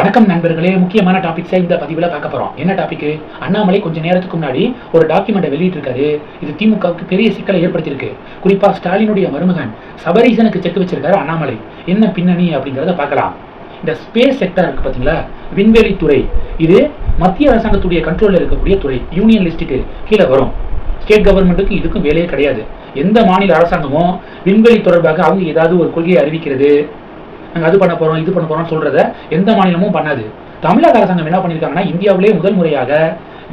வணக்கம் நண்பர்களே முக்கியமான டாபிக்ஸை இந்த பதிவில் பார்க்க போறோம். என்ன டாபிக் அண்ணாமலை கொஞ்ச நேரத்துக்கு முன்னாடி ஒரு டாக்குமெண்ட்டை வெளியிட்டிருக்காரு. இது திமுகவுக்கு பெரிய சிக்கலை ஏற்படுத்தியிருக்கு. குறிப்பா ஸ்டாலினுடைய மருமகன் சபரீசனுக்கு செக் வச்சிருக்காரு அண்ணாமலை. என்ன பின்னணி அப்படிங்கிறத பார்க்கலாம். இந்த ஸ்பேஸ் செக்டர் இருக்கு பார்த்தீங்களா விண்வெளி துறை. இது மத்திய அரசாங்கத்துடைய கண்ட்ரோலில் இருக்கக்கூடிய துறை. யூனியன் லிஸ்ட்டுக்கு கீழே வரும். ஸ்டேட் கவர்மெண்ட்டுக்கு இதுக்கும் வேலையே கிடையாது. எந்த மாநில அரசாங்கமும் விண்வெளி தொடர்பாக அவங்க ஏதாவது ஒரு கொள்கையை அறிவிக்கிறது. நாங்கள் அது பண்ண போகிறோம் இது பண்ண போகிறோம்னு சொல்கிறத எந்த மாநிலமும் பண்ணாது. தமிழக அரசாங்கம் என்ன பண்ணியிருக்காங்கன்னா இந்தியாவிலே முதல் முறையாக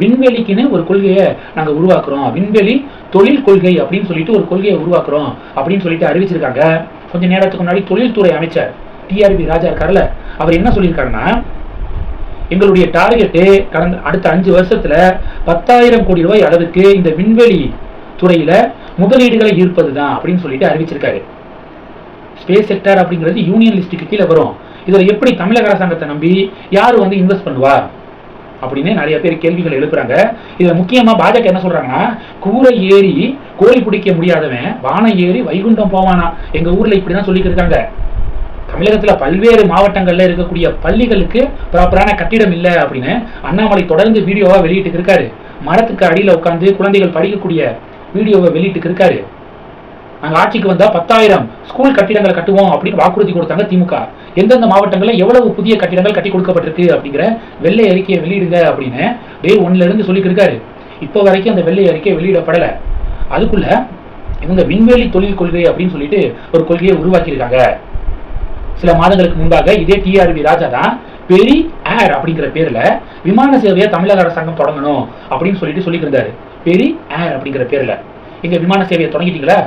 விண்வெளிக்குன்னு ஒரு கொள்கையை நாங்கள் உருவாக்குறோம். விண்வெளி தொழில் கொள்கை அப்படின்னு சொல்லிட்டு ஒரு கொள்கையை உருவாக்குறோம் அப்படின்னு சொல்லிட்டு அறிவிச்சிருக்காங்க. கொஞ்ச நேரத்துக்கு முன்னாடி தொழில்துறை அமைச்சர் டிஆர்பி ராஜா இருக்கார்ல அவர் என்ன சொல்லியிருக்காருன்னா எங்களுடைய டார்கெட்டு கடந்த அடுத்த அஞ்சு வருஷத்துல பத்தாயிரம் கோடி ரூபாய் அளவுக்கு இந்த விண்வெளி துறையில முதலீடுகளை ஈர்ப்பது தான் அப்படின்னு சொல்லிட்டு அறிவிச்சிருக்காரு. ஸ்பேஸ் செக்டர் அப்படிங்கிறது யூனியன் லிஸ்ட்டுக்கு கீழே வரும். இதில் எப்படி தமிழக அரசாங்கத்தை நம்பி யார் வந்து இன்வெஸ்ட் பண்ணுவா அப்படின்னு நிறைய பேர் கேள்விகள் எழுப்புறாங்க. இதில் முக்கியமாக பாஜக என்ன சொல்றாங்கன்னா கூரை ஏறி கோழி பிடிக்க முடியாதவன் வானம் ஏறி வைகுண்டம் போவானா? எங்க ஊர்ல இப்படி தான் சொல்லிட்டு இருக்காங்க. தமிழகத்துல பல்வேறு மாவட்டங்கள்ல இருக்கக்கூடிய பள்ளிகளுக்கு ப்ராப்பரான கட்டிடம் இல்லை அப்படின்னு அண்ணாமலை தொடர்ந்து வீடியோவா வெளியிட்டு இருக்காரு மரத்துக்கு அடியில உட்காந்து குழந்தைகள் படிக்கக்கூடிய வீடியோவை வெளியிட்டு இருக்காரு நாங்க ஆட்சிக்கு வந்தா பத்தாயிரம் ஸ்கூல் கட்டிடங்களை கட்டுவோம் அப்படின்னு வாக்குறுதி கொடுத்தாங்க திமுக. எந்தெந்த மாவட்டங்களில் எவ்வளவு புதிய கட்டிடங்கள் கட்டி கொடுக்கப்பட்டிருக்கு அப்படிங்கிற வெள்ளை அறிக்கையை வெளியிடுங்க அப்படின்னு டே ஒன்ல இருந்து சொல்லிட்டு இருக்காரு. இப்போ வரைக்கும் அந்த வெள்ளை அறிக்கை வெளியிடப்படல. அதுக்குள்ள இவங்க விண்வெளி தொழில் கொள்கை அப்படின்னு சொல்லிட்டு ஒரு கொள்கையை உருவாக்கியிருக்காங்க. சில மாதங்களுக்கு முன்பாக இதே டிஆர்பி ராஜா தான் பெரி ஏர் அப்படிங்கிற பேர்ல விமான சேவையை தமிழக அரசாங்கம் தொடங்கணும் அப்படின்னு சொல்லிட்டு சொல்லிட்டு இருந்தாரு. பெரி ஏர் அப்படிங்கிற பேர்ல. இங்க விமான சேவையை தொடங்கிட்டீங்களா?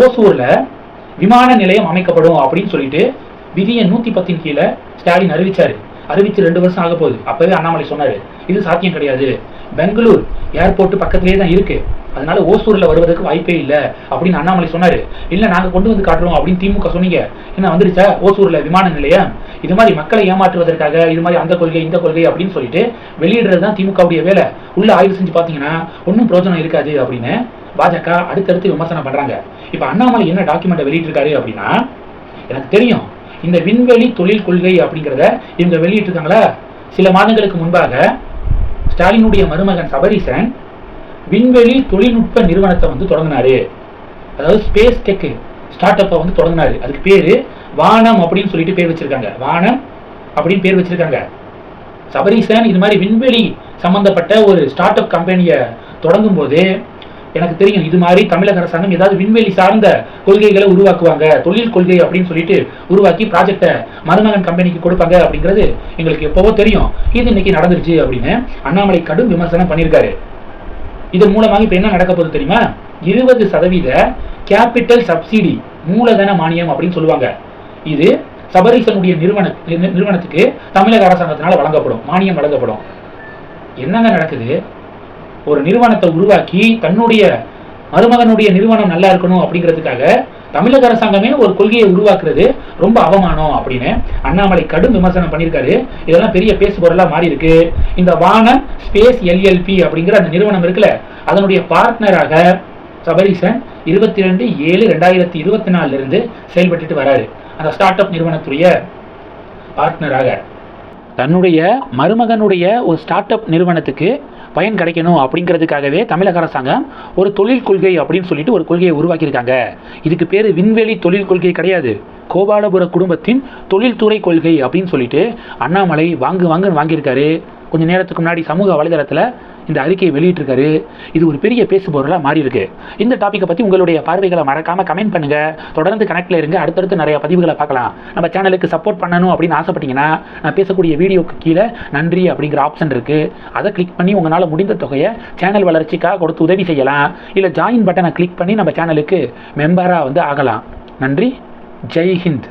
ஓசூர்ல விமான நிலையம் அமைக்கப்படும் அப்படின்னு சொல்லிட்டு விதியை நூத்தி பத்தின் கீழே ஸ்டாலின் அறிவிச்சாரு. அறிவிச்சு ரெண்டு வருஷம் ஆக போகுது. அப்பவே அண்ணாமலை சொன்னாரு இது சாத்தியம் கிடையாது. பெங்களூர் ஏர்போர்ட் பக்கத்திலேயே தான் இருக்கு. அதனால ஓசூர்ல வருவதற்கு வாய்ப்பே இல்லை அப்படின்னு அண்ணாமலை சொன்னாரு. இல்ல நாங்க கொண்டு வந்து காட்டுறோம் அப்படின்னு திமுக சொன்னீங்க. என்ன வந்துருச்சா? ஓசூர்ல விமான நிலையம்? இது மாதிரி மக்களை ஏமாற்றுவதற்காக இது மாதிரி அந்த கொள்கை இந்த கொள்கை அப்படின்னு சொல்லிட்டு வெளியிடுறது தான் திமுகவுடைய வேலை. உள்ள ஆய்வு செஞ்சு பாத்தீங்கன்னா ஒன்றும் பிரயோஜனம் இருக்காது அப்படின்னு பாஜக அடுத்தடுத்து விமர்சனம் பண்றாங்க. இப்ப அண்ணாமலை என்ன டாக்குமெண்ட் வெளியிட்டிருக்காரு அப்படின்னா எனக்கு தெரியும் இந்த விண்வெளி தொழில் கொள்கை அப்படிங்கிறத இவங்க வெளியிட்டிருக்காங்களா? சில மாதங்களுக்கு முன்பாக ஸ்டாலினுடைய மருமகன் சபரீசன் விண்வெளி தொழில்நுட்ப நிறுவனத்தை வந்து தொடங்கினாரு. அதாவது ஸ்பேஸ் டெக்கு ஸ்டார்ட் அப்பை வந்து தொடங்கினாரு. அதுக்கு பேர் வானம் அப்படின்னு சொல்லிட்டு பேர் வச்சிருக்காங்க. வானம் அப்படின்னு பேர் வச்சிருக்காங்க. சபரீசன் இது மாதிரி விண்வெளி சம்பந்தப்பட்ட ஒரு ஸ்டார்ட் அப் கம்பெனியை தொடங்கும் போது எனக்கு தெரியும் இது மாதிரி தமிழக அரசாங்கம் ஏதாவது விண்வெளி சார்ந்த கொள்கைகளை உருவாக்குவாங்க. தொழில் கொள்கை அப்படின்னு சொல்லிட்டு உருவாக்கி ப்ராஜெக்டை மருமகன் கம்பெனிக்கு கொடுப்பாங்க அப்படிங்கிறது எங்களுக்கு எப்பவோ தெரியும். இது இன்னைக்கு நடந்துருச்சு அப்படின்னு அண்ணாமலை கடும் விமர்சனம் பண்ணியிருக்காரு. இதன் மூலமாக இப்ப என்ன நடக்க போகுது தெரியுமா? இருபது சதவீத கேபிட்டல் சப்சிடி மூலதன மானியம் அப்படின்னு சொல்லுவாங்க. இது சபரீசனுடைய நிறுவன நிறு- நிறுவனத்துக்கு தமிழக அரசாங்கத்தினால வழங்கப்படும் மானியம் வழங்கப்படும். என்னங்க நடக்குது? ஒரு நிறுவனத்தை உருவாக்கி தன்னுடைய மருமகனுடைய நிறுவனம் நல்லா இருக்கணும் அப்படிங்கிறதுக்காக தமிழக அரசாங்கமே ஒரு கொள்கையை உருவாக்குறது ரொம்ப அவமானம் அப்படின்னு அண்ணாமலை கடும் விமர்சனம் பண்ணியிருக்காரு. இதெல்லாம் பெரிய பேசு பொருளாக மாறி இருக்கு இந்த வானம் ஸ்பேஸ் எல்எல்பி அப்படிங்கிற அந்த நிறுவனம் இருக்குல்ல அதனுடைய பார்ட்னராக சபரீசன் இருபத்தி ரெண்டு ஏழு ரெண்டாயிரத்தி இருபத்தி நாலுல இருந்து செயல்பட்டுட்டு வராரு. அந்த ஸ்டார்ட் அப் நிறுவனத்துடைய பார்ட்னராக தன்னுடைய மருமகனுடைய ஒரு ஸ்டார்ட் அப் நிறுவனத்துக்கு பயன் கிடைக்கணும் அப்படிங்கிறதுக்காகவே தமிழக அரசாங்கம் ஒரு தொழில் கொள்கை அப்படின்னு சொல்லிட்டு ஒரு கொள்கையை உருவாக்கியிருக்காங்க. இதுக்கு பேர் விண்வெளி தொழில் கொள்கை கிடையாது. கோபாலபுர குடும்பத்தின் தொழில்துறை கொள்கை அப்படின்னு சொல்லிட்டு அண்ணாமலை வாங்கு வாங்குன்னு வாங்கியிருக்காரு. கொஞ்ச நேரத்துக்கு முன்னாடி சமூக வலைதளத்தில் இந்த அறிக்கையை வெளியிட்டிருக்காரு. இது ஒரு பெரிய பேசு பொருளாக மாறி இருக்கு இந்த டாப்பிக்கை பற்றி உங்களுடைய பார்வைகளை மறக்காமல் கமெண்ட் பண்ணுங்க. தொடர்ந்து கனெக்டில் இருங்க. அடுத்தடுத்து நிறைய பதிவுகளை பார்க்கலாம். நம்ம சேனலுக்கு சப்போர்ட் பண்ணணும் அப்படின்னு ஆசைப்பட்டீங்கன்னா நான் பேசக்கூடிய வீடியோக்கு கீழே நன்றி அப்படிங்கிற ஆப்ஷன் இருக்கு. அதை கிளிக் பண்ணி உங்களால் முடிந்த தொகையை சேனல் வளர்ச்சிக்காக கொடுத்து உதவி செய்யலாம். இல்லை ஜாயின் பட்டனை கிளிக் பண்ணி நம்ம சேனலுக்கு மெம்பராக வந்து ஆகலாம். நன்றி. ಜೈ ಹಿಂದ್